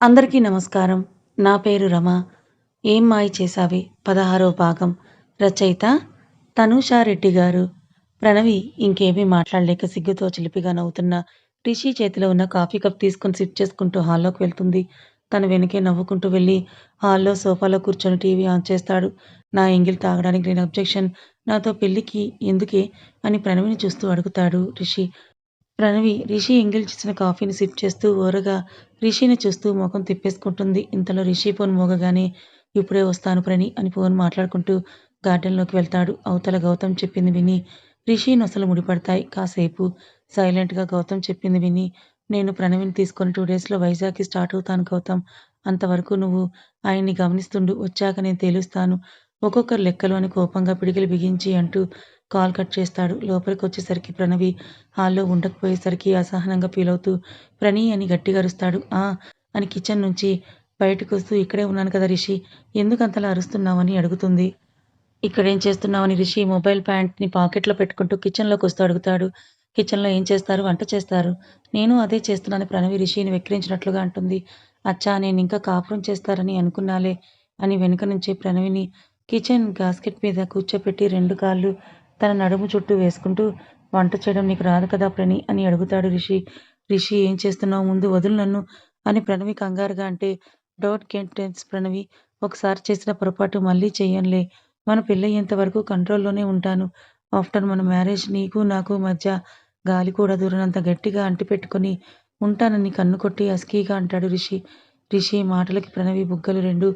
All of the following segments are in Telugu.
అందరికీ నమస్కారం. నా పేరు రమ. 'ఏం మాయ చేశావి పదహారవ భాగం. రచయిత తనూషారెడ్డి గారు. ప్రణవి ఇంకేమీ మాట్లాడలేక సిగ్గుతో చిలిపిగా నవ్వుతున్న రిషి చేతిలో ఉన్న కాఫీ కప్ తీసుకుని సిప్ చేసుకుంటూ హాల్లోకి వెళ్తుంది. తన వెనుకే నవ్వుకుంటూ వెళ్ళి హాల్లో సోఫాలో కూర్చొని టీవీ ఆన్ చేస్తాడు. నా ఎంగిల్ తాగడానికి నేను అబ్జెక్షన్. నాతో పెళ్ళికి ఎందుకే? అని ప్రణవిని చూస్తూ అడుగుతాడు రిషి. ప్రణవి రిషి ఎంగిల్ చేసిన కాఫీని సిప్ చేస్తూ ఓరగా రిషిని చూస్తూ ముఖం తిప్పేసుకుంటుంది. ఇంతలో రిషి ఫోన్ మోగగానే ఇప్పుడే వస్తాను ప్రణి అని ఫోన్ మాట్లాడుకుంటూ గార్డెన్లోకి వెళ్తాడు. అవతల గౌతమ్ చెప్పింది విని రిషి నొసలు ముడిపడతాయి. కాసేపు సైలెంట్గా గౌతమ్ చెప్పింది విని నేను ప్రణవిని తీసుకొని టూ డేస్లో వైజాగ్కి స్టార్ట్ అవుతాను గౌతమ్. అంతవరకు నువ్వు ఆయన్ని గమనిస్తుండు. వచ్చాక నేను తేలుస్తాను. ఒక్కొక్కరు లెక్కలు అని కోపంగా పిడికిలు బిగించి అంటూ కాల్ కట్ చేస్తాడు. లోపలికి వచ్చేసరికి ప్రణవి హాల్లో ఉండకపోయేసరికి అసహనంగా ఫీలవుతూ ప్రణీ అని గట్టిగా అరుస్తాడు. ఆ అని కిచెన్ నుంచి బయటకొస్తూ ఇక్కడే ఉన్నాను కదా రిషి. ఎందుకంతలా అరుస్తున్నావని అడుగుతుంది. ఇక్కడేం చేస్తున్నావని రిషి మొబైల్ ప్యాంట్ని పాకెట్లో పెట్టుకుంటూ కిచెన్లోకి వస్తూ అడుగుతాడు. కిచెన్లో ఏం చేస్తారు? వంట చేస్తారు. నేను అదే చేస్తున్నాను ప్రణవి రిషిని వెక్కిరించినట్లుగా అంటుంది. అచ్చా నేను ఇంకా కాపురం చేస్తారని అనుకున్నాలే అని వెనుక నుంచి ప్రణవిని కిచెన్ గాస్కెట్ మీద కూర్చోపెట్టి రెండు కాళ్ళు తన నడుము చుట్టూ వేసుకుంటూ వంట చేయడం నీకు రాదు కదా ప్రణి అని అడుగుతాడు రిషి. రిషి ఏం చేస్తున్నావు ముందు వదులు నన్ను అని ప్రణవి కంగారుగా అంటే డోంట్ గెట్ టెన్స్ ప్రణవి. ఒకసారి చేసిన పొరపాటు మళ్ళీ చేయనులే మన పెళ్ళయ్యేంత వరకు కంట్రోల్లోనే ఉంటాను. ఆఫ్టర్ మన మ్యారేజ్ నీకు నాకు మధ్య గాలి కూడా దూరనంత గట్టిగా అంటిపెట్టుకుని ఉంటానని కన్ను కొట్టి అస్కీగా అంటాడు రిషి. రిషి మాటలకి ప్రణవి బుగ్గలు రెండు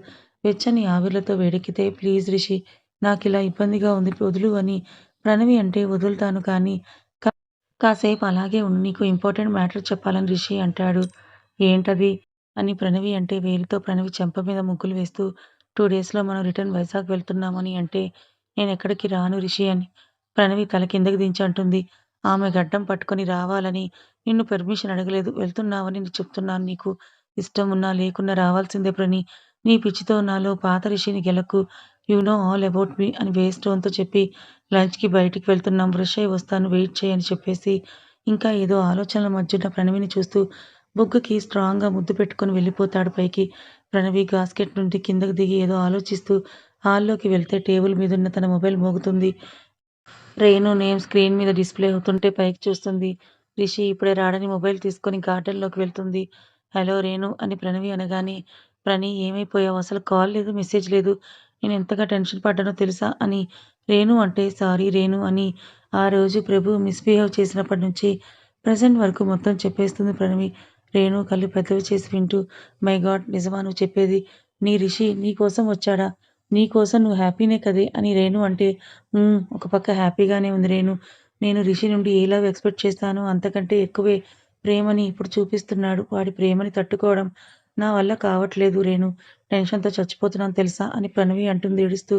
వెచ్చని ఆవిర్లతో వేడెక్కితే ప్లీజ్ రిషి నాకిలా ఇబ్బందిగా ఉంది వదులు అని ప్రణవి అంటే వదులుతాను కానీ కాసేపు అలాగే ఉండి నీకు ఇంపార్టెంట్ మ్యాటర్ చెప్పాలని రిషి అంటాడు. ఏంటది? అని ప్రణవి అంటే వేలితో ప్రణవి చెంప మీద ముగ్గులు వేస్తూ టూ డేస్లో మనం రిటర్న్ వైజాగ్ వెళ్తున్నామని అంటే నేను ఎక్కడికి రాను రిషి అని ప్రణవి తల కిందకి దించి అంటుంది. ఆమె గడ్డం పట్టుకొని రావాలని నిన్ను పర్మిషన్ అడగలేదు. వెళ్తున్నావని చెప్తున్నాను నీకు ఇష్టం ఉన్నా లేకున్నా రావాల్సిందే ప్రణి నీ పిచ్చితో నాలో పాత రిషిని గెలకు. You know all about me అని వేస్టోన్తో చెప్పి లంచ్కి బయటికి వెళ్తున్నాం ఫ్రెష్ అయి వస్తాను వెయిట్ చేయని చెప్పేసి ఇంకా ఏదో ఆలోచనల మధ్యన ప్రణవిని చూస్తూ బుగ్గకి స్ట్రాంగ్గా ముద్దు పెట్టుకుని వెళ్ళిపోతాడు పైకి. ప్రణవి గాస్కెట్ నుండి కిందకి దిగి ఏదో ఆలోచిస్తూ హాల్లోకి వెళ్తే టేబుల్ మీద ఉన్న తన మొబైల్ మోగుతుంది. రేణు నేమ్ స్క్రీన్ మీద డిస్ప్లే అవుతుంటే పైకి చూస్తుంది. రిషి ఇప్పుడే రాడని మొబైల్ తీసుకొని గార్డెన్లోకి వెళ్తుంది. హలో రేణు అని ప్రణవి అనగానే రాణి ఏమైపోయావు? అసలు కాల్ లేదు మెసేజ్ లేదు. నేను ఎంతగా టెన్షన్ పడ్డానో తెలుసా? అని రేణు అంటే సారీ రేణు అని ఆ రోజు ప్రభు మిస్బిహేవ్ చేసినప్పటి నుంచి ప్రజెంట్ వరకు మొత్తం చెప్పేస్తుంది ప్రణవి. రేణు కళ్ళు పెద్దవి చేసి వింటూ మై గాడ్ నిజమా నువ్వు చెప్పేది? నీ రిషి నీ కోసం వచ్చాడా? నీ కోసం నువ్వు హ్యాపీనే కదే అని రేణు అంటే ఒక పక్క హ్యాపీగానే ఉంది రేణు. నేను రిషి నుండి ఏ లవ్ ఎక్స్పెక్ట్ చేస్తాను అంతకంటే ఎక్కువే ప్రేమని ఇప్పుడు చూపిస్తున్నాడు. వాడి ప్రేమని తట్టుకోవడం నా వల్ల కావట్లేదు రేణు. టెన్షన్తో చచ్చిపోతున్నాను తెలుసా? అని ప్రణవి అంటుంది ఏడుస్తూ.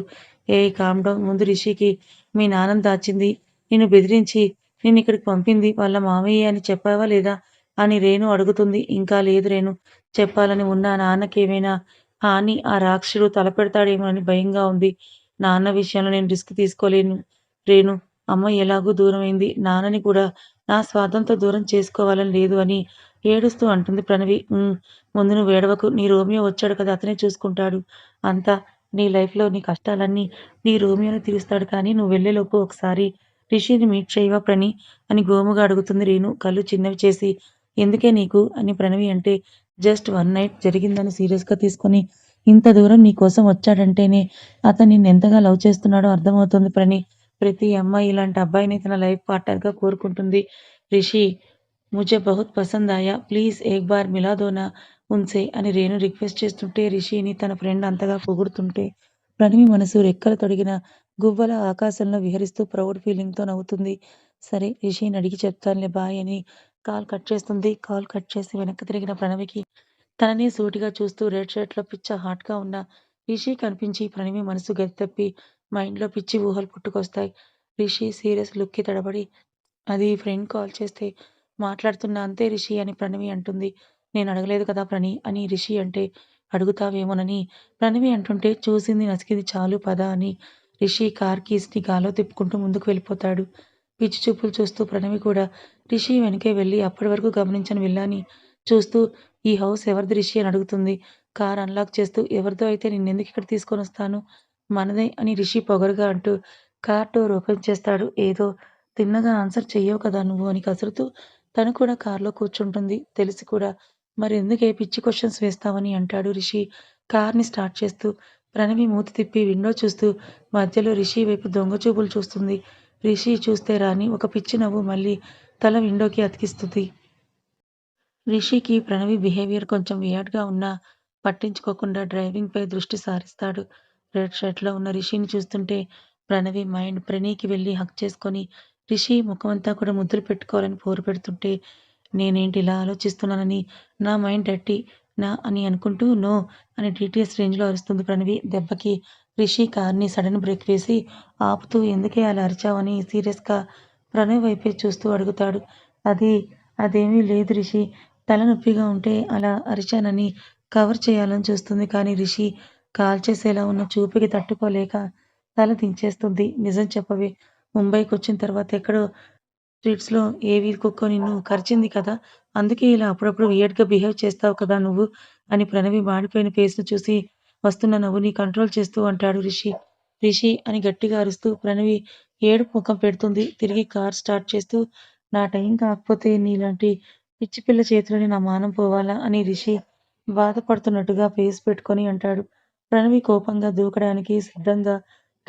ఏ కామ్ డౌన్ ముందు రిషికి మీ నాన్నని దాచింది, నిన్ను బెదిరించి నిన్నిక్కడికి పంపింది వాళ్ళ మామయ్య అని చెప్పావా లేదా? అని రేణు అడుగుతుంది. ఇంకా లేదు రేణు. చెప్పాలని ఉన్నా నాన్నకేమైనా హాని ఆ రాక్షసుడు తలపెడతాడేమోనని భయంగా ఉంది. నాన్న విషయంలో నేను రిస్క్ తీసుకోలేను రేణు. అమ్మ ఎలాగూ దూరమైంది. నాన్నని కూడా నా స్వార్థంతో దూరం చేసుకోవాలని లేదు అని ఏడుస్తూ అంటుంది ప్రణవి. ముందు నువ్వు ఏడవకు. నీ రోమియో వచ్చాడు కదా అతనే చూసుకుంటాడు అంతా. నీ లైఫ్లో నీ కష్టాలన్నీ నీ రోమియోని తీరుస్తాడు కానీ నువ్వు వెళ్ళేలోపు ఒకసారి రిషిని మీట్ చేయవా ప్రణి అని గోముగా అడుగుతుంది రేణు కళ్ళు చిన్నవి చేసి. ఎందుకే నీకు? అని ప్రణవి అంటే జస్ట్ వన్ నైట్ జరిగిందని సీరియస్గా తీసుకొని ఇంత దూరం నీ కోసం వచ్చాడంటేనే అతను నిన్నెంతగా లవ్ చేస్తున్నాడో అర్థమవుతుంది ప్రణి ప్రతి అమ్మాయి ఇలాంటి అబ్బాయిని తన లైఫ్ పార్ట్నర్గా కోరుకుంటుంది. రిషి ముఝే బహుత్ పసంద్ ఆయా. ప్లీజ్ ఏక్ బార్ మిలా దో ఉన్సే అని రేణు రిక్వెస్ట్ చేస్తుంటే రిషిని తన ఫ్రెండ్ అంతగా పొగుడుతుంటే ప్రణవి మనసు రెక్కలు తొడిగిన గువ్వల ఆకాశంలో విహరిస్తూ ప్రౌడ్ ఫీలింగ్తో నవ్వుతుంది. సరే రిషిని అడిగి చెప్తానులే బాయ్ అని కాల్ కట్ చేస్తుంది. కాల్ కట్ చేసి వెనక్కి తిరిగిన ప్రణవికి తననే సూటిగా చూస్తూ రెడ్ షర్ట్లో పిచ్చ హాట్గా ఉన్న రిషి కనిపించి ప్రణవి మనసు గతి తప్పి మైండ్లో పిచ్చి ఊహలు పుట్టుకొస్తాయి. రిషి సీరియస్ లుక్కి తడబడి అది ఫ్రెండ్ కాల్ చేస్తే మాట్లాడుతున్నా అంతే రిషి అని ప్రణవి అంటుంది. నేను అడగలేదు కదా ప్రణి అని రిషి అంటే అడుగుతావేమోనని ప్రణవి అంటుంటే చూసింది నసికింది చాలు పద అని రిషి కార్ కీస్ని ని తిప్పుకుంటూ ముందుకు వెళ్ళిపోతాడు. పిచ్చి చూపులు చూస్తూ ప్రణవి కూడా రిషి వెనకే వెళ్ళి అప్పటి వరకు గమనించని విల్లాని చూస్తూ ఈ హౌస్ ఎవరిది రిషి అని అడుగుతుంది. కార్ అన్‌లాక్ చేస్తూ ఎవరిదో అయితే నిన్నెందుకు ఇక్కడ తీసుకొని వస్తాను మనదే అని రిషి పొగరుగా అంటూ కార్ డోర్ ఓపెన్ చేస్తాడు. ఏదో తిన్నగా ఆన్సర్ చెయ్యవు కదా నువ్వు అని కసురుతూ తను కూడా కార్‌లో కూర్చుంటుంది. తెలిసి కూడా మరి ఎందుకే పిచ్చి క్వశ్చన్స్ వేస్తావని అంటాడు రిషి కార్‌ని స్టార్ట్ చేస్తూ. ప్రణవి మూతి తిప్పి విండో చూస్తూ మధ్యలో రిషి వైపు దొంగ చూపులు చూస్తుంది. రిషి చూస్తే రాని ఒక పిచ్చి నవ్వు మళ్ళీ తల విండోకి అతికిస్తుంది. రిషికి ప్రణవి బిహేవియర్ కొంచెం వియర్డ్‌గా ఉన్నా పట్టించుకోకుండా డ్రైవింగ్‌పై దృష్టి సారిస్తాడు. రెడ్ షర్ట్‌లో ఉన్న రిషిని చూస్తుంటే ప్రణవి మైండ్ ప్రణీకి వెళ్ళి హక్ చేసుకొని రిషి ముఖమంతా కూడా ముద్దులు పెట్టుకోవాలని పోరు పెడుతుంటే నేనేంటి ఇలా ఆలోచిస్తున్నానని నా మైండ్ డర్టీ నా అని అనుకుంటూ నో అని డీటీఎస్ రేంజ్‌లో అరుస్తుంది ప్రణవి. దెబ్బకి రిషి కార్‌ని సడన్ బ్రేక్ వేసి ఆపుతూ ఎందుకే అలా అరిచావని సీరియస్‌గా ప్రణవి వైపే చూస్తూ అడుగుతాడు. అది అదేమీ లేదు రిషి తలనొప్పిగా ఉంటే అలా అరిచానని కవర్ చేయాలని చూస్తుంది. కానీ రిషి కాల్చేసేలా ఉన్న చూపుకి తట్టుకోలేక తల దించేస్తుంది. నిజం చెప్పవే ముంబైకి వచ్చిన తర్వాత ఎక్కడో స్ట్రీట్స్‌లో ఏవి వీధి కుక్కో నిన్ను కరిచింది కదా! అందుకే ఇలా అప్పుడప్పుడు వియర్డ్‌గా బిహేవ్ చేస్తావు కదా నువ్వు అని ప్రణవి మాడిపోయిన ఫేస్‌ను చూసి వస్తున్న నవ్వుని కంట్రోల్ చేస్తూ అంటాడు రిషి. రిషి అని గట్టిగా అరుస్తూ ప్రణవి ఏడుపు ముఖం పెడుతుంది. తిరిగి కార్ స్టార్ట్ చేస్తూ నా టైం కాకపోతే నీలాంటి పిచ్చి పిల్ల చేతిలోని నా మానం పోవాలా అని రిషి బాధపడుతున్నట్టుగా ఫేస్ పెట్టుకొని అంటాడు. ప్రణవి కోపంగా దూకడానికి సిద్ధంగా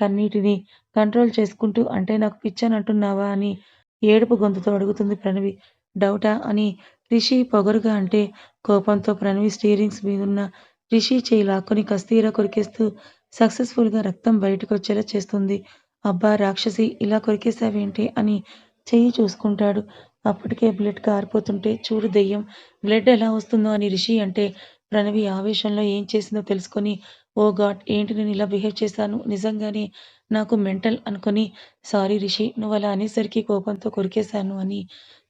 కన్నీటిని కంట్రోల్ చేసుకుంటూ అంటే నాకు పిచ్చని అంటున్నావా అని ఏడుపు గొంతుతో అడుగుతుంది ప్రణవి. డౌటా అని రిషి పొగరుగా అంటే కోపంతో ప్రణవి స్టీరింగ్స్ మీదున్న రిషి చేయి లాక్కొని కస్తీరా కొరికేస్తూ సక్సెస్‌ఫుల్‌గా రక్తం బయటకొచ్చేలా చేస్తుంది. అబ్బా రాక్షసి ఇలా కొరికేసావేంటి అని చెయ్యి చూసుకుంటాడు. అప్పటికే బ్లడ్ కారిపోతుంటే చూడు దెయ్యం బ్లడ్ ఎలా వస్తుందో అని రిషి అంటే ప్రణవి ఆవేశంలో ఏం చేసిందో తెలుసుకొని ఓ గాడ్ ఏంటి నేను ఇలా బిహేవ్ చేశాను నిజంగానే నాకు మెంటల్ అనుకొని సారీ రిషి నువ్వు అలా అనేసరికి కోపంతో కొరికేశాను అని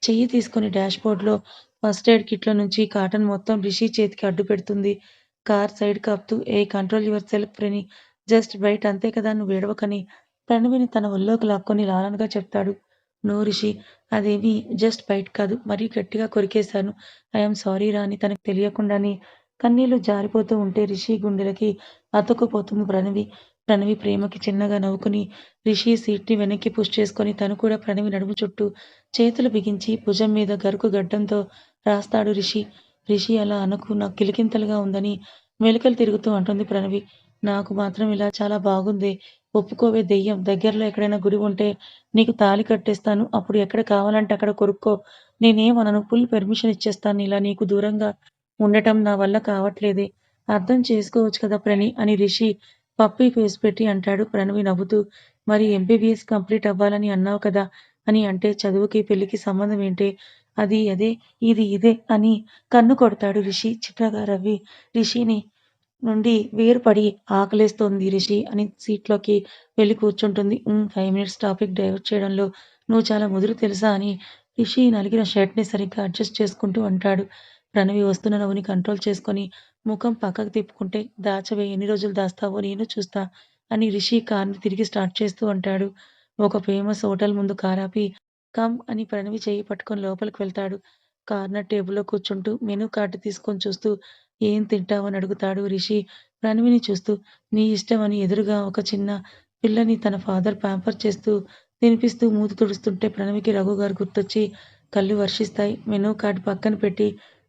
చెయ్యి తీసుకొని డాష్‌బోర్డ్‌లో ఫస్ట్ ఎయిడ్ కిట్‌లో నుంచి కాటన్ మొత్తం రిషి చేతికి అడ్డు పెడుతుంది. Car side ఆపుతూ hey control yourself Prani just బయట అంతే కదా నువ్వు విడవకని ప్రణవిని తన ఒళ్ళోకి లాక్కొని లాలనగా చెప్తాడు. నో రిషి అదేమీ జస్ట్ బైట్ కాదు మరీ గట్టిగా కొరికేశాను. ఐయామ్ సారీ రా అని తెలియకుండానే కన్నీళ్ళు జారిపోతూ ఉంటే రిషి గుండెలకి అతుక్కుపోతుంది ప్రణవి. ప్రణవి ప్రేమకి చిన్నగా నవ్వుకుని రిషి సీట్‌ని వెనక్కి పుష్ చేసుకొని తను కూడా ప్రణవి నడుము చుట్టూ చేతులు బిగించి భుజం మీద గరుకు గడ్డంతో రాస్తాడు రిషి. రిషి అలా అనకు నాకు కిలికింతలుగా ఉందని మెలికలు తిరుగుతూ అంటుంది ప్రణవి. నాకు మాత్రం ఇలా చాలా బాగుంది ఒప్పుకోవే దెయ్యం దగ్గరలో ఎక్కడైనా గుడి ఉంటే నీకు తాళి కట్టేస్తాను. అప్పుడు ఎక్కడ కావాలంటే అక్కడ కొరుక్కో. నేనేమనను ఫుల్ పర్మిషన్ ఇచ్చేస్తాను. ఇలా నీకు దూరంగా ఉండటం నా వల్ల కావట్లేదే. అర్థం చేసుకోవచ్చు కదా ప్రణి అని రిషి పప్పి ఫేస్ పెట్టి అంటాడు. ప్రణవి నవ్వుతూ మరి ఎంబీబీఎస్ కంప్లీట్ అవ్వాలని అన్నావు కదా అని అంటే చదువుకి పెళ్ళికి సంబంధం ఏంటే? అది అదే ఇది ఇదే అని కన్ను కొడతాడు రిషి. చిట్టగా రవి రిషిని నుండి వేరుపడి ఆకలేస్తోంది రిషి అని సీట్‌లోకి వెళ్ళి కూర్చుంటుంది. ఫైవ్ మినిట్స్ టాపిక్ డైవర్ట్ చేయడంలో నువ్వు చాలా ముదురు తెలుసా అని రిషి నలిగిన షర్ట్‌ని సరిగ్గా అడ్జస్ట్ చేసుకుంటూ అంటాడు. ప్రణవి వస్తున్న నవ్వుని కంట్రోల్ చేసుకొని ముఖం పక్కకు తిప్పుకుంటే దాచవే ఎన్ని రోజులు దాస్తావో నేను చూస్తా అని రిషి కార్‌ని తిరిగి స్టార్ట్ చేస్తూ అంటాడు. ఒక ఫేమస్ హోటల్ ముందు కారాపి కమ్ అని ప్రణవి చేయి పట్టుకొని లోపలికి వెళ్తాడు. కార్నర్ టేబుల్‌లో కూర్చుంటూ మెనూ కార్డు తీసుకొని చూస్తూ ఏం తింటావని అడుగుతాడు రిషి ప్రణవిని చూస్తూ. నీ ఇష్టం అని ఎదురుగా ఒక చిన్న పిల్లని తన ఫాదర్ ప్యాంపర్ చేస్తూ తినిపిస్తూ మూతి తుడుస్తుంటే ప్రణవికి రఘుగారు గుర్తొచ్చి కళ్ళు వర్షిస్తాయి. మెనూ కార్డు పక్కన పెట్టి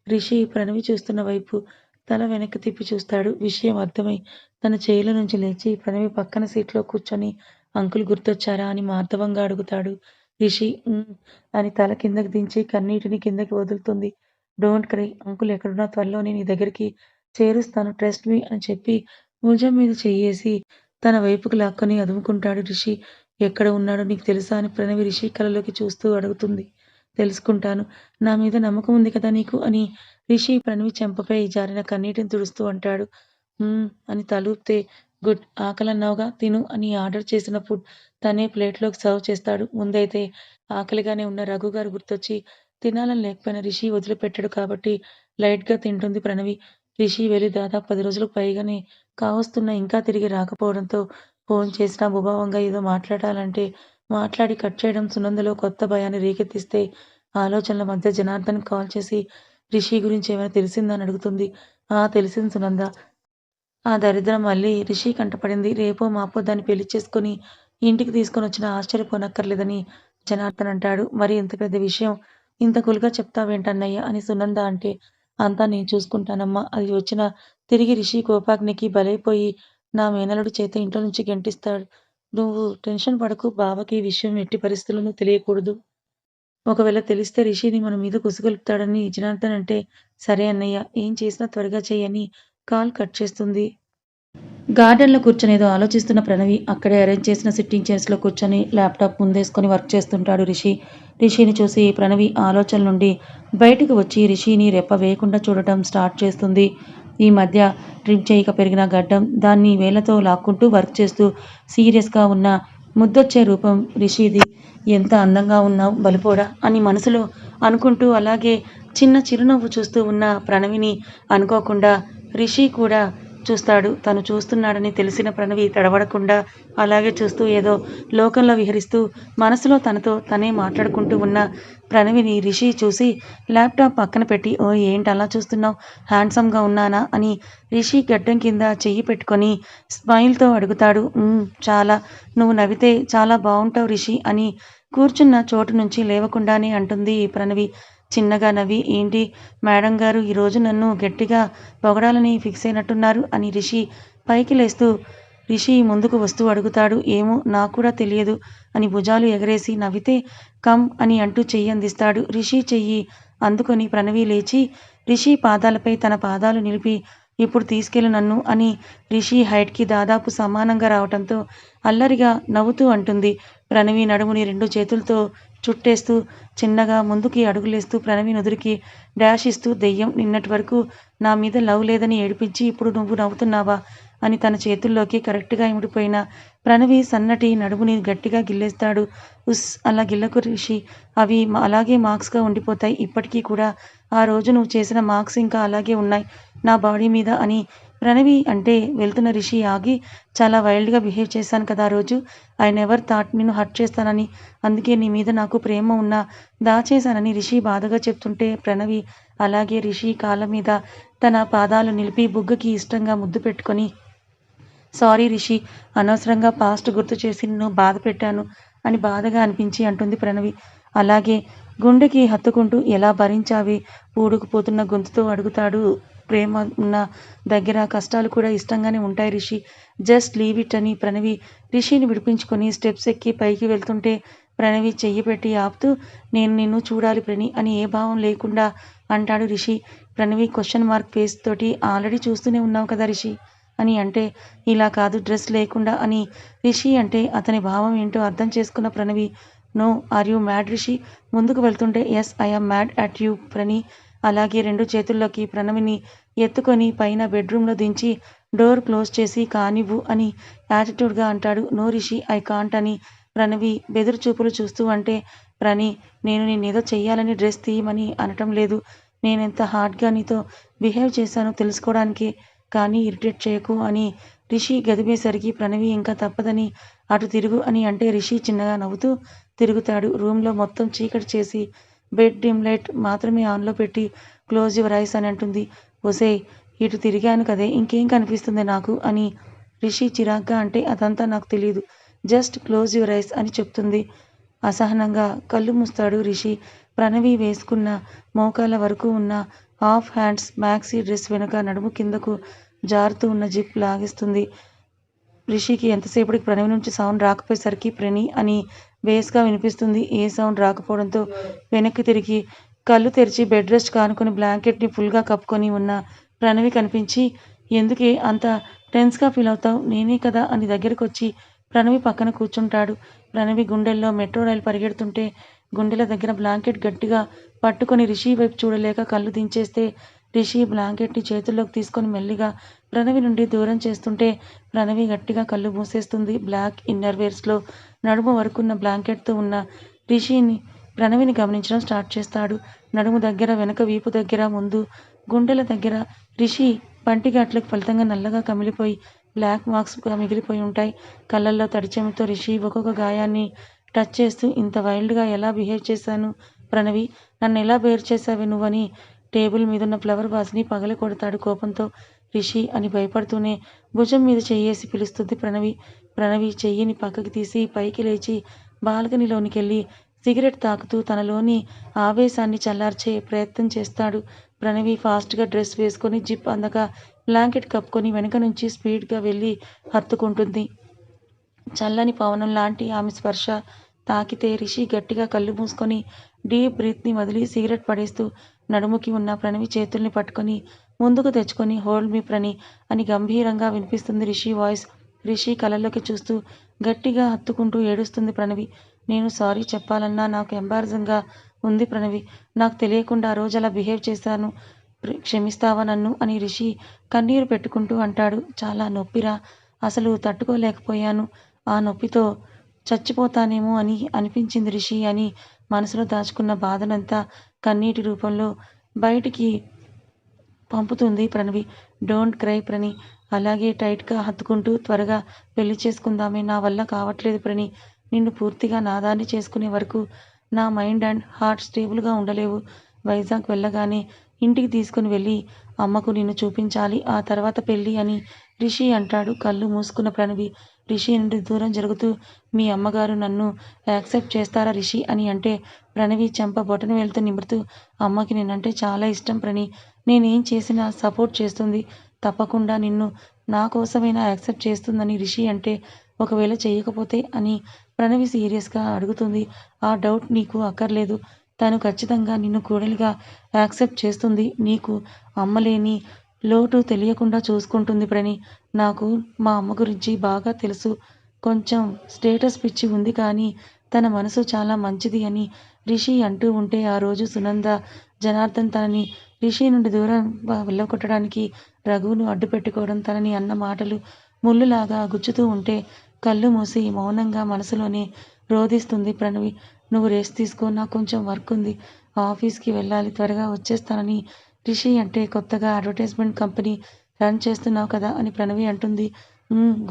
రిషి ప్రణవి చూస్తున్న వైపు తల వెనక్కి తిప్పి చూస్తాడు. విషయం అర్థమై తన చెయ్యిలో నుంచి లేచి ప్రణవి పక్కన సీట్లో కూర్చొని అంకుల్ గుర్తొచ్చారా అని మార్దవంగా అడుగుతాడు. రిషి అని తల కిందకి దించి కన్నీటిని కిందకి వదులుతుంది. డోంట్ క్రై అంకుల్ ఎక్కడున్నా త్వరలోనే నీ దగ్గరికి చేరుస్తాను ట్రస్ట్ మీ అని చెప్పి భుజం మీద చెయ్యేసి తన వైపుకి లాక్కొని అదుముకుంటాడు రిషి. ఎక్కడ ఉన్నాడో నీకు తెలుసా అని ప్రణవి రిషి కలలోకి చూస్తూ అడుగుతుంది. తెలుసుకుంటాను. నా మీద నమ్మకం ఉంది కదా నీకు అని రిషి ప్రణవి చెంపపై జారిన కన్నీటిని తుడుస్తూ అంటాడు. అని తలూపితే గుడ్. ఆకలన్నావుగా తిను అని ఆర్డర్ చేసిన ఫుడ్ తనే ప్లేట్‌లోకి సర్వ్ చేస్తాడు. ముందైతే ఆకలిగానే ఉన్న రఘుగారు గుర్తొచ్చి తినాలని లేకపోయినా రిషి వదిలిపెట్టడు కాబట్టి లైట్‌గా తింటుంది ప్రణవి. రిషి వెళ్ళి దాదాపు పది రోజులకు పైగానే కావస్తున్నా ఇంకా తిరిగి రాకపోవడంతో ఫోన్ చేసినా ముభావంగా ఏదో మాట్లాడాలంటే మాట్లాడి కట్ చేయడం సునందలో కొత్త భయాన్ని రేకెత్తిస్తే ఆలోచనల మధ్య జనార్దన్ కాల్ చేసి రిషి గురించి ఏమైనా తెలిసిందా? అని అడుగుతుంది. ఆ తెలిసింది సునంద. ఆ దరిద్రం మళ్ళీ రిషి కంటపడింది. రేపో మాపో దాన్ని పెళ్ళి చేసుకొని ఇంటికి తీసుకొని వచ్చిన ఆశ్చర్యపోనక్కర్లేదని జనార్దన్ అంటాడు. మరి ఇంత పెద్ద విషయం ఇంత కులుగా చెప్తావేంటన్నయ్య? అని సునంద అంటే అంతా నేను చూసుకుంటానమ్మా. అది వచ్చిన తిరిగి రిషి కోపాగ్నికి బలైపోయి నా మేనలుడి చేత ఇంట్లో నుంచి గెంటిస్తాడు. నువ్వు టెన్షన్ పడకు బావకి ఈ విషయం ఎట్టి పరిస్థితులను తెలియకూడదు. ఒకవేళ తెలిస్తే రిషిని మన మీద కుసుగొలుపుతాడని జనార్దన్ అంటే సరే అన్నయ్య ఏం చేసినా త్వరగా చేయని కాల్ కట్ చేస్తుంది. గార్డెన్లో కూర్చొని ఏదో ఆలోచిస్తున్న ప్రణవి అక్కడే అరేంజ్ చేసిన సిట్టింగ్ చైర్స్లో కూర్చొని ల్యాప్టాప్ ముందేసుకొని వర్క్ చేస్తుంటాడు రిషి. రిషిని చూసి ప్రణవి ఆలోచన నుండి బయటకు వచ్చి రిషిని రెప్ప వేయకుండా చూడటం స్టార్ట్ చేస్తుంది. ఈ మధ్య ట్రిమ్ చేయక పెరిగిన గడ్డం దాన్ని వేలతో లాక్కుంటూ వర్క్ చేస్తూ సీరియస్గా ఉన్న ముద్దొచ్చే రూపం రిషిది ఎంత అందంగా ఉన్నావు బలిపోడా అని మనసులో అనుకుంటూ అలాగే చిన్న చిరునవ్వు చూస్తూ ఉన్న ప్రణవిని అనుకోకుండా రిషి కూడా చూస్తాడు. తను చూస్తున్నాడని తెలిసిన ప్రణవి తడబడకుండా అలాగే చూస్తూ ఏదో లోకంలో విహరిస్తూ మనసులో తనతో తనే మాట్లాడుకుంటూ ఉన్న ప్రణవిని రిషి చూసి ల్యాప్టాప్ పక్కన పెట్టి ఓ ఏంటి అలా చూస్తున్నావు? హ్యాండ్సమ్గా ఉన్నానా? అని రిషి గడ్డం కింద చెయ్యి పెట్టుకొని స్మైల్తో అడుగుతాడు. చాలా. నువ్వు నవ్వితే చాలా బాగుంటావు రిషి అని కూర్చున్న చోటు నుంచి లేవకుండానే అంటుంది ప్రణవి. చిన్నగా నవ్వి ఏంటి మేడం గారు ఈరోజు నన్ను గట్టిగా పొగడాలని ఫిక్స్ అయినట్టున్నారు? అని రిషి పైకి లేస్తూ రిషి ముందుకు వస్తూ అడుగుతాడు ఏమో నాకు కూడా తెలియదు అని భుజాలు ఎగరేసి నవ్వితే కమ్ అని అంటూ చెయ్యి అందిస్తాడు. రిషి చెయ్యి అందుకొని ప్రణవి లేచి రిషి పాదాలపై తన పాదాలు నిలిపి ఇప్పుడు తీసుకెళ్ళు నన్ను అని రిషి హైట్కి దాదాపు సమానంగా రావటంతో అల్లరిగా నవ్వుతూ అంటుంది. ప్రణవి నడుముని రెండు చేతులతో చుట్టేస్తూ చిన్నగా ముందుకి అడుగులేస్తూ ప్రణవి నుదురికి డాష్ ఇస్తూ దెయ్యం నిన్నటి వరకు నా మీద లవ్ లేదని ఏడిపించి ఇప్పుడు నువ్వు నవ్వుతున్నావా? అని తన చేతుల్లోకి కరెక్ట్గా ఇమిడిపోయిన ప్రణవి సన్నటి నడుముని గట్టిగా గిల్లేస్తాడు. ఉస్ అలా గిల్లకు రిషి. అవి అలాగే మార్క్స్గా ఉండిపోతాయి. ఇప్పటికీ కూడా ఆ రోజు నువ్వు చేసిన మార్క్స్ ఇంకా అలాగే ఉన్నాయి. నా బాడీ మీద అని ప్రణవి అంటే వెళ్తున్న రిషి ఆగి చాలా వైల్డ్గా బిహేవ్ చేశాను కదా ఆ రోజు. ఐ నెవర్ థాట్ నిన్ను హర్ట్ చేస్తానని? అందుకే నీ మీద నాకు ప్రేమ ఉన్నా దాచేశానని రిషి బాధగా చెప్తుంటే ప్రణవి అలాగే రిషి కాళ్ళ మీద తన పాదాలు నిలిపి బుగ్గకి ఇష్టంగా ముద్దు పెట్టుకొని సారీ రిషి అనవసరంగా పాస్ట్ గుర్తు చేసి నిన్ను బాధ పెట్టాను అని బాధగా అనిపించి అంటుంది ప్రణవి. అలాగే గుండెకి హత్తుకుంటూ ఎలా భరించావి? పూడుకుపోతున్న గొంతుతో అడుగుతాడు ప్రేమ ఉన్న దగ్గర కష్టాలు కూడా ఇష్టంగానే ఉంటాయి రిషి. జస్ట్ లీవ్ ఇట్ అని ప్రణవి రిషిని విడిపించుకొని స్టెప్స్ ఎక్కి పైకి వెళ్తుంటే ప్రణవి చెయ్యి పెట్టి ఆపుతూ నేను నిన్ను చూడాలి ప్రణి అని ఏ భావం లేకుండా అంటాడు Rishi. Pranavi question mark face తోటి ఆల్రెడీ చూస్తూనే ఉన్నావు కదా రిషి అని అంటే ఇలా కాదు డ్రెస్ లేకుండా అని రిషి అంటే అతని భావం ఏంటో అర్థం చేసుకున్న Pranavi no are you mad Rishi? ముందుకు వెళ్తుంటే yes I'm mad at you Prani. అలాగే రెండు చేతుల్లోకి ప్రణవిని ఎత్తుకొని పైన బెడ్రూమ్లో దించి డోర్ క్లోజ్ చేసి కానివ్వు అని యాటిట్యూడ్గా అంటాడు నో రిషి ఐ కాంట్ అని ప్రణవి బెదురు చూపులు చూస్తూ అంటే ప్రణి నేను నేనేదో చెయ్యాలని డ్రెస్ తీయమని అనటం లేదు. నేనెంత హార్డ్గా నీతో బిహేవ్ చేశానో తెలుసుకోవడానికి కానీ ఇరిటేట్ చేయకు అని రిషి గదిపేసరికి ప్రణవి ఇంకా తప్పదని అటు తిరుగు అని అంటే రిషి చిన్నగా నవ్వుతూ తిరుగుతాడు. రూమ్లో మొత్తం చీకటి చేసి బెడ్ డిమ్ లైట్ మాత్రమే ఆన్లో పెట్టి క్లోజ్ యువర్ ఐస్ అని అంటుంది. ఒసే ఇటు తిరిగాను కదే ఇంకేం కనిపిస్తుంది నాకు? అని రిషి చిరాగ్గా అంటే అదంతా నాకు తెలియదు జస్ట్ క్లోజ్ యువర్ ఐస్ అని చెప్తుంది. అసహనంగా కళ్ళు మూస్తాడు రిషి. ప్రణవి వేసుకున్న మోకాల వరకు ఉన్న హాఫ్ హ్యాండ్స్ మ్యాక్సీ డ్రెస్ వెనుక నడుము కిందకు జారుతూ ఉన్న జిప్ లాగిస్తుంది. రిషికి ఎంతసేపటికి ప్రణవి నుంచి సౌండ్ రాకపోయేసరికి ప్రణి అని బేస్గా వినిపిస్తుంది. ఏ సౌండ్ రాకపోవడంతో వెనక్కి తిరిగి కళ్ళు తెరిచి బెడ్ రెస్ట్ కానుకొని బ్లాంకెట్ని ఫుల్గా కప్పుకొని ఉన్న ప్రణవి కనిపించి ఎందుకే అంత టెన్స్గా ఫీల్ అవుతావు? నేనే కదా అని దగ్గరకు వచ్చి ప్రణవి పక్కన కూర్చుంటాడు. ప్రణవి గుండెల్లో మెట్రో రైలు పరిగెడుతుంటే గుండెల దగ్గర బ్లాంకెట్ గట్టిగా పట్టుకొని రిషి వైపు చూడలేక కళ్ళు దించేస్తే రిషి బ్లాంకెట్ని చేతుల్లోకి తీసుకొని మెల్లిగా ప్రణవి నుండి దూరం చేస్తుంటే ప్రణవి గట్టిగా కళ్ళు మూసేస్తుంది. బ్లాక్ ఇన్నర్ వేర్స్లో నడుము వరకున్న బ్లాంకెట్తో ఉన్న రిషిని ప్రణవిని గమనించడం స్టార్ట్ చేస్తాడు నడుము దగ్గర వెనక వీపు దగ్గర ముందు గుండెల దగ్గర రిషి పంటిగాట్లకు ఫలితంగా నల్లగా కమిలిపోయి బ్లాక్ మార్క్స్గా మిగిలిపోయి ఉంటాయి కళ్ళల్లో తడిచెమితో రిషి ఒక్కొక్క గాయాన్ని టచ్ చేస్తూ ఇంత వైల్డ్గా ఎలా బిహేవ్ చేశాను ప్రణవి నన్ను ఎలా బేర్ చేసావి నువ్వని టేబుల్ మీదున్న ఫ్లవర్ వాస్ని పగల కొడతాడు కోపంతో. రిషి అని భయపడుతూనే భుజం మీద చెయ్యేసి పిలుస్తుంది ప్రణవి. ప్రణవి చెయ్యిని పక్కకి తీసి పైకి లేచి బాల్కనీలోనికి వెళ్ళి సిగరెట్ తాకుతూ తనలోని ఆవేశాన్ని చల్లార్చే ప్రయత్నం చేస్తాడు. ప్రణవి ఫాస్ట్గా డ్రెస్ వేసుకొని జిప్ అందక బ్లాంకెట్ కప్పుకొని వెనక నుంచి స్పీడ్గా వెళ్ళి హత్తుకుంటుంది. చల్లని పవనం లాంటి ఆమె స్పర్శ తాకితే రిషి గట్టిగా కళ్ళు మూసుకొని డీప్ బ్రీత్ని వదిలి సిగరెట్ పడేస్తూ నడుముకి ఉన్న ప్రణవి చేతుల్ని పట్టుకొని ముందుకు తెచ్చుకొని హోల్డ్ మీ ప్రణి అని గంభీరంగా వినిపిస్తుంది రిషి వాయిస్. రిషి కలలోకి చూస్తూ గట్టిగా హత్తుకుంటూ ఏడుస్తుంది ప్రణవి. నేను సారీ చెప్పాలన్నా నాకు ఎంబారసింగ్ ఉంది ప్రణవి. నాకు తెలియకుండా ఆ రోజు అలా బిహేవ్ చేశాను. క్షమిస్తావా నన్ను అని రిషి కన్నీరు పెట్టుకుంటూ అంటాడు. చాలా నొప్పిరా. అసలు తట్టుకోలేకపోయాను. ఆ నొప్పితో చచ్చిపోతానేమో అని అనిపించింది రిషి అని మనసులో దాచుకున్న బాధనంతా కన్నీటి రూపంలో బయటికి పంపుతుంది ప్రణవి. Don't cry ప్రణి. అలాగే టైట్గా హత్తుకుంటూ త్వరగా పెళ్ళి చేసుకుందామే. నా వల్ల కావట్లేదు ప్రణి. నిన్ను పూర్తిగా నాదాన్ని చేసుకునే వరకు నా మైండ్ అండ్ హార్ట్ స్టేబుల్గా ఉండలేవు. వైజాగ్ వెళ్ళగానే ఇంటికి తీసుకుని వెళ్ళి అమ్మకు నిన్ను చూపించాలి. ఆ తర్వాత పెళ్ళి అని రిషి అంటాడు. కళ్ళు మూసుకున్న ప్రణవి రిషి నుండి దూరం జరుగుతూ మీ అమ్మగారు నన్ను యాక్సెప్ట్ చేస్తారా రిషి అని అంటే ప్రణవి చెంప వెళ్తూ నిమురుతూ అమ్మకి నేనంటే చాలా ఇష్టం ప్రణి. నేనేం చేసినా సపోర్ట్ చేస్తుంది. తప్పకుండా నిన్ను నా కోసమైనా యాక్సెప్ట్ చేస్తుందని రిషి అంటే ఒకవేళ చేయకపోతే అని ప్రణవి సీరియస్గా అడుగుతుంది. ఆ డౌట్ నీకు అక్కర్లేదు. తను ఖచ్చితంగా నిన్ను కోడలిగా యాక్సెప్ట్ చేస్తుంది. నీకు అమ్మలేని లోటు తెలియకుండా చూసుకుంటుంది ప్రణి. నాకు మా అమ్మ గురించి బాగా తెలుసు. కొంచెం స్టేటస్ పిచ్చి ఉంది కానీ తన మనసు చాలా మంచిది అని రిషి అంటూ ఉంటే ఆ రోజు సునంద, జనార్దన్ తనని రిషి నుండి దూరం వెళ్ళగొట్టడానికి రఘువును అడ్డుపెట్టుకోవడం తనని అన్న మాటలు ముల్లులాగా గుచ్చుతూ ఉంటే కళ్ళు మూసి మౌనంగా మనసులోనే రోదిస్తుంది ప్రణవి. నువ్వు రెస్ట్ తీసుకో. నాకు కొంచెం వర్క్ ఉంది. ఆఫీస్కి వెళ్ళాలి. త్వరగా వచ్చేస్తానని రిషి అంటే కొత్తగా అడ్వర్టైజ్మెంట్ కంపెనీ రన్ చేస్తున్నావు కదా అని ప్రణవి అంటుంది.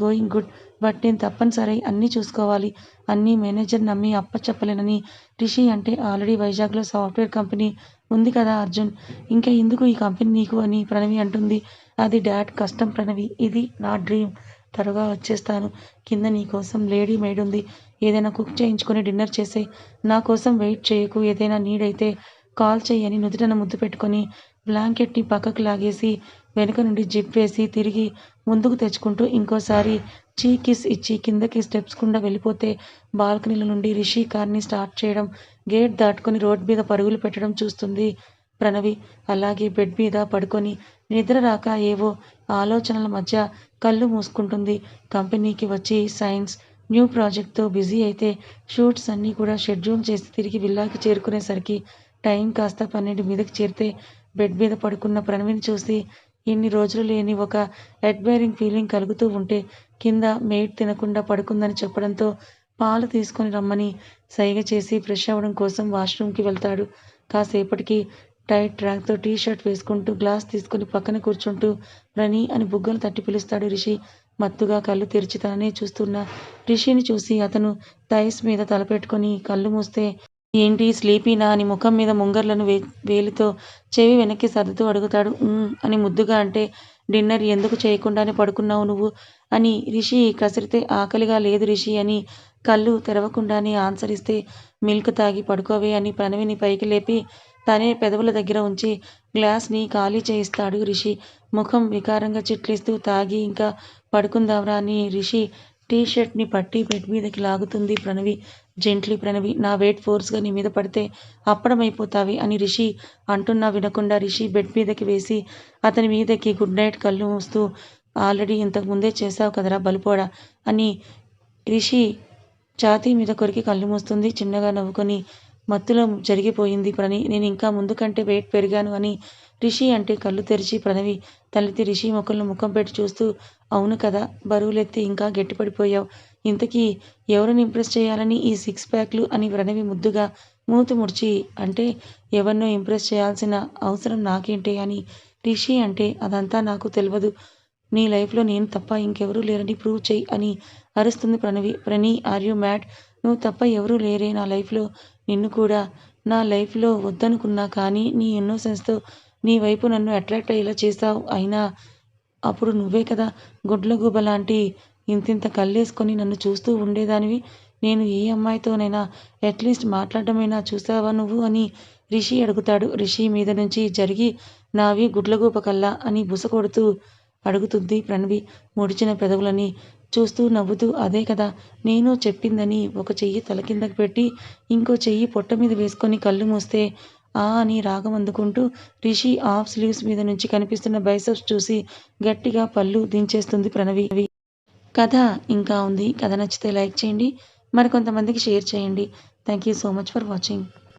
Going good. బట్ నేను తప్పనిసరి అన్నీ చూసుకోవాలి. అన్నీ మేనేజర్ నమ్మి అప్పచెప్పలేనని రిషి అంటే ఆల్రెడీ వైజాగ్లో సాఫ్ట్వేర్ కంపెనీ ఉంది కదా అర్జున్. ఇంకా ఎందుకు ఈ కంపెనీ నీకు అని ప్రణవి అంటుంది. అది డాడ్ కష్టం ప్రణవి. ఇది నా డ్రీమ్. త్వరగా వచ్చేస్తాను. కింద నీకోసం లేడీ మెయిడ్ ఉంది. ఏదైనా కుక్ చేయించుకొని డిన్నర్ చేసేయ్. నా కోసం వెయిట్ చేయకు. ఏదైనా నీడ్ అయితే కాల్ చేయని అని నుదుటన ముద్దు పెట్టుకొని బ్లాంకెట్ని పక్కకు లాగేసి వెనుక నుండి జిప్ వేసి తిరిగి ముందుకు తెచ్చుకుంటూ ఇంకోసారి చీ కిస్ ఇచ్చి కిందకి స్టెప్స్ గుండా వెళ్ళిపోతే బాల్కనీల నుండి రిషి కార్ని స్టార్ట్ చేయడం, గేట్ దాటుకొని రోడ్ మీద పరుగులు పెట్టడం చూస్తుంది ప్రణవి. అలాగే బెడ్ మీద పడుకొని నిద్ర రాక ఏవో ఆలోచనల మధ్య కళ్ళు మూసుకుంటుంది. కంపెనీకి వచ్చి సైన్స్, న్యూ ప్రాజెక్ట్తో బిజీ అయితే షూట్స్ అన్నీ కూడా షెడ్యూల్ చేసి తిరిగి విల్లాకి చేరుకునేసరికి టైం కాస్త పన్నెండు మీదకి చేరితే బెడ్ మీద పడుకున్న ప్రణవిని చూసి ఇన్ని రోజులు లేని ఒక అడ్మైరింగ్ ఫీలింగ్ కలుగుతూ ఉంటే కింద మేడ్ తినకుండా పడుకుందని చెప్పడంతో పాలు తీసుకొని రమ్మని సైగ చేసి ఫ్రెష్ అవ్వడం కోసం వాష్రూమ్కి వెళ్తాడు. కాసేపటికి టైట్ ట్రాక్తో టీ షర్ట్ వేసుకుంటూ గ్లాస్ తీసుకొని పక్కన కూర్చుంటూ రణి అని బుగ్గలు తట్టి పిలుస్తాడు రిషి. మత్తుగా కళ్ళు తెరిచి తననే చూస్తున్న రిషిని చూసి అతను థైస్ మీద తలపెట్టుకొని కళ్ళు మూస్తే ఏంటి స్లీపీనా అని ముఖం మీద ముంగర్లను వే వేలితో చెవి వెనక్కి సర్దుతూ అడుగుతాడు. అని ముద్దుగా అంటే డిన్నర్ ఎందుకు చేయకుండానే పడుకున్నావు నువ్వు అని రిషి కసిరితే ఆకలిగా లేదు రిషి అని కళ్ళు తెరవకుండానే ఆన్సర్ ఇస్తే మిల్క్ తాగి పడుకోవే అని ప్రణవిని పైకి లేపి తనే పెదవుల దగ్గర ఉంచి గ్లాస్ని ఖాళీ చేయిస్తాడు రిషి. ముఖం వికారంగా చిట్లిస్తూ తాగి ఇంకా పడుకుందాంరా అని రిషి టీ షర్ట్ని పట్టి బెడ్ మీదకి లాగుతుంది ప్రణవి. జెంట్లీ ప్రణవి. నా వెయిట్ ఫోర్స్గా నీ మీద పడితే అప్పడమైపోతావే అని రిషి అంటున్నా వినకుండా రిషి బెడ్ మీదకి వేసి అతని మీదకి గుడ్ నైట్ కళ్ళు మూస్తూ ఆల్రెడీ ఇంతకు ముందే చేశావు కదరా బలిపోడా అని రిషి ఛాతీ మీద కొరికి కళ్ళు మూస్తుంది చిన్నగా నవ్వుకొని. మత్తులో జరిగిపోయింది ప్రణి. నేను ఇంకా ముందు కంటే వెయిట్ పెరిగాను అని రిషి అంటే కళ్ళు తెరిచి ప్రణవి తలెత్తి రిషి ముఖంలో ముఖం పెట్టి చూస్తూ అవును కదా బరువులెత్తి ఇంకా గట్టిపడిపోయావు ఇంతకీ ఎవరిని ఇంప్రెస్ చేయాలని ఈ సిక్స్ ప్యాక్లు అని ప్రణవి ముద్దుగా మూతి ముడిచి అంటే ఎవరినో ఇంప్రెస్ చేయాల్సిన అవసరం నాకేంటే అని రిషి అంటే అదంతా నాకు తెలియదు నీ లైఫ్లో నేను తప్ప ఇంకెవరూ లేరని ప్రూవ్ చేయి అని అరుస్తుంది Pranavi. Prani are you mad? నువ్వు తప్ప ఎవరూ లేరే నా లైఫ్లో నిన్ను కూడా నా లైఫ్లో వద్దనుకున్నా కానీ నీ ఇన్నోసెన్స్తో నీ వైపు నన్ను అట్రాక్ట్ అయ్యేలా చేశావు అయినా అప్పుడు నువ్వే కదా గుడ్లగూబ లాంటి ఇంతింత కళ్ళేసుకొని నన్ను చూస్తూ ఉండేదానివి. నేను ఏ అమ్మాయితోనైనా అట్లీస్ట్ మాట్లాడటమైనా చూసావా నువ్వు అని రిషి అడుగుతాడు. రిషి మీద నుంచి జరిగి నావి గుడ్లగూప కల్లా అని బుస కొడుతూ అడుగుతుంది ప్రణవి. ముడిచిన పెదవులని చూస్తూ నవ్వుతూ అదే కదా నేను చెప్పిందని ఒక చెయ్యి తల కిందకు పెట్టి ఇంకో చెయ్యి పొట్ట మీద వేసుకొని కళ్ళు మూస్తే ఆ అని రాగం అందుకుంటూ రిషి ఆఫ్ స్లీవ్స్ మీద నుంచి కనిపిస్తున్న బైసప్స్ చూసి గట్టిగా పళ్ళు దించేస్తుంది ప్రణవి. కథ ఇంకా ఉంది. కథ నచ్చితే లైక్ చేయండి. మరికొంతమందికి షేర్ చేయండి. Thank you so much for watching.